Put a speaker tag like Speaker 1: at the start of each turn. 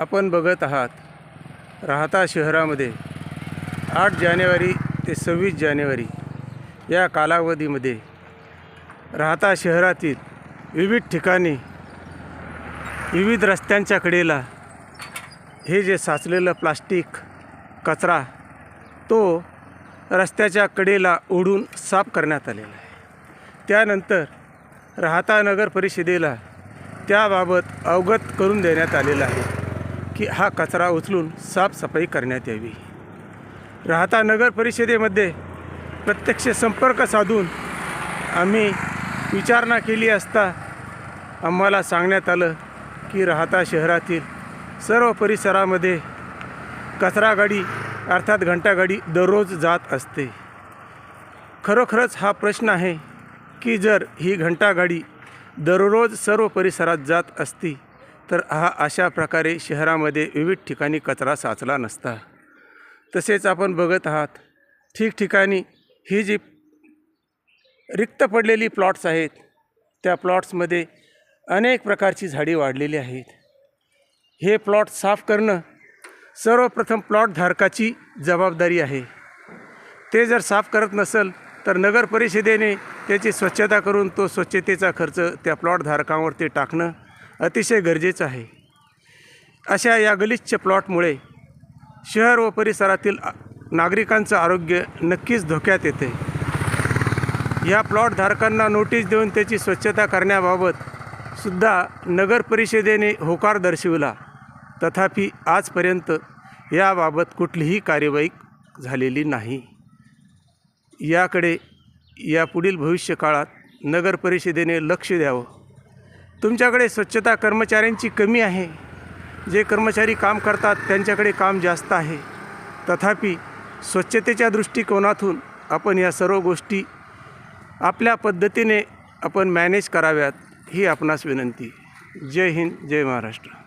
Speaker 1: आपण बघत आहात राहता शहरामध्ये आठ जानेवारी ते सव्वीस जानेवारी या कालावधीमध्ये राहता शहरातील विविध ठिकाणी विविध रस्त्यांच्या कडेला हे जे साचलेलं प्लास्टिक कचरा तो रस्त्याच्या कडेला ओढून साफ करण्यात आलेला आहे. त्यानंतर राहता नगर परिषदेला त्याबाबत अवगत करून देण्यात आलेलं आहे. की हा कचरा उचलून साफसफाई करण्यात यावी. राहता नगर परिषदेमध्ये प्रत्यक्ष संपर्क साधून आम्ही विचारणा केली असता आम्हाला सांगण्यात आलं की राहता शहरातील सर्व परिसरामध्ये कचरा गाडी अर्थात घंटागाडी दररोज जात असते. खरोखरच हा प्रश्न आहे की जर ही घंटागाडी दररोज सर्व परिसरात जात असती तर हा अशा प्रकारे शहरामध्ये विविध ठिकाणी कचरा साचला नसता. तसेच आपण बघत आहात ठिकठिकाणी ही जी रिक्त पडलेली प्लॉट्स आहेत त्या प्लॉट्समध्ये अनेक प्रकारची झाडी वाढलेली आहेत. हे प्लॉट साफ करणं सर्वप्रथम प्लॉट धारकाची जबाबदारी आहे. ते जर साफ करत नसेल तर नगर परिषदेने त्याची स्वच्छता करून तो स्वच्छतेचा खर्च त्या प्लॉटधारकांवरती टाकणं अतिशय गरजेचं आहे. अशा या गलिच्छ प्लॉटमुळे शहर व परिसरातील नागरिकांचं आरोग्य नक्कीच धोक्यात येते. या प्लॉटधारकांना नोटीस देऊन त्याची स्वच्छता करण्याबाबत सुद्धा नगर परिषदेने होकार दर्शविला. तथापि आजपर्यंत याबाबत कुठलीही कार्यवाही झालेली नाही. याकडे या पुढील नगर परिषदेने लक्ष द्यावं. तुमच्याकडे स्वच्छता कर्मचाऱ्यांची कमी आहे. जे कर्मचारी काम करतात त्यांच्याकडे काम जास्त आहे. तथापि स्वच्छतेच्या दृष्टिकोनातून आपण या सर्व गोष्टी आपल्या पद्धतीने आपण मॅनेज कराव्यात ही आपणास विनंती. जय हिंद जय महाराष्ट्र.